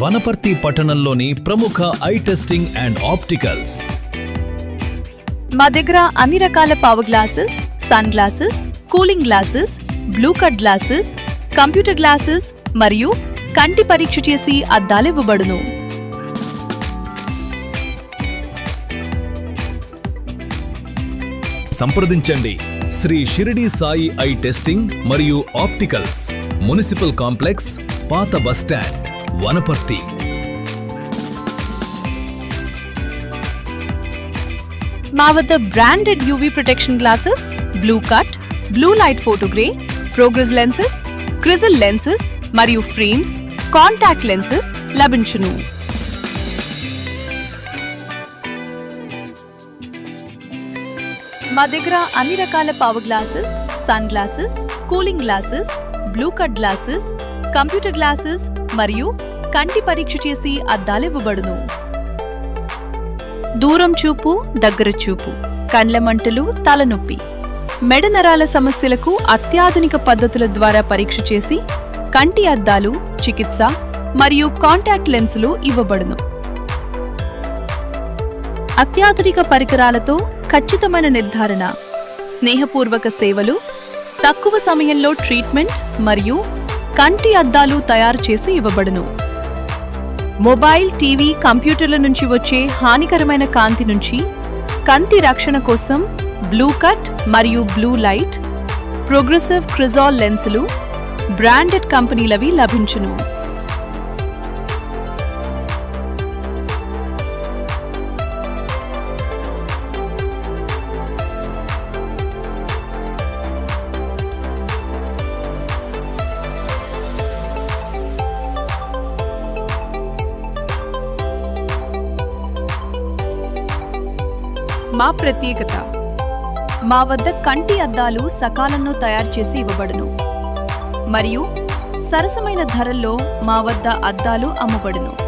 వనపర్తి పట్టణంలోని ప్రముఖ I testing and opticals. మా దగ్గర అన్ని రకాల power glasses sun glasses cooling glasses blue cut glasses computer glasses మరియు కంటి పరీక్ష చేసి అద్దాలివ్వబడును సంప్రదించండి. శ్రీ షిరిడి సాయి ఐ టెస్టింగ్ మరియు ఆప్టికల్స్ మున్సిపల్ కాంప్లెక్స్ పాత బస్టాండ్ వనపర్తి. మా వద్ద branded UV protection glasses blue cut blue light photogrey progress lenses Crizal lenses మరియు ఫ్రేమ్స్ కాంటాక్ట్ లెన్సెస్ లభించును. మా దగ్గర అన్ని రకాల power glasses sun glasses cooling glasses blue cut glasses computer glasses మరియు కంటి పరీక్ష చేసి అద్దాలివ్వబడును. దూరం చూపు దగ్గర చూపు కండ్ల మంటలు తలనొప్పి. మెడ నరాల సమస్యలకు అత్యాధునిక పద్ధతుల ద్వారా పరీక్ష చేసి కంటి అద్దాలు చికిత్స మరియు కాంటాక్ట్ లెన్సులు ఇవ్వబడును. అత్యాధునిక పరికరాలతో ఖచ్చితమైన నిర్ధారణ స్నేహపూర్వక సేవలు తక్కువ సమయంలో ట్రీట్మెంట్ మరియు కంటి అద్దాలు తయారు చేసి ఇవ్వబడును. మొబైల్ టీవీ కంప్యూటర్ల నుంచి వచ్చే హానికరమైన కాంతి నుంచి కంటి రక్షణ కోసం బ్లూ కట్ మరియు బ్లూ లైట్ ప్రోగ్రెసివ్ క్రిజాల్ లెన్సులు బ్రాండెడ్ కంపెనీలవి లభించును. మా ప్రత్యేకత. మా వద్ద కంటి అద్దాలు సకాలంలో తయారు చేసి ఇవ్వబడును. మరియు సరసమైన ధరల్లో మా వద్ద అద్దాలు అమ్మబడును.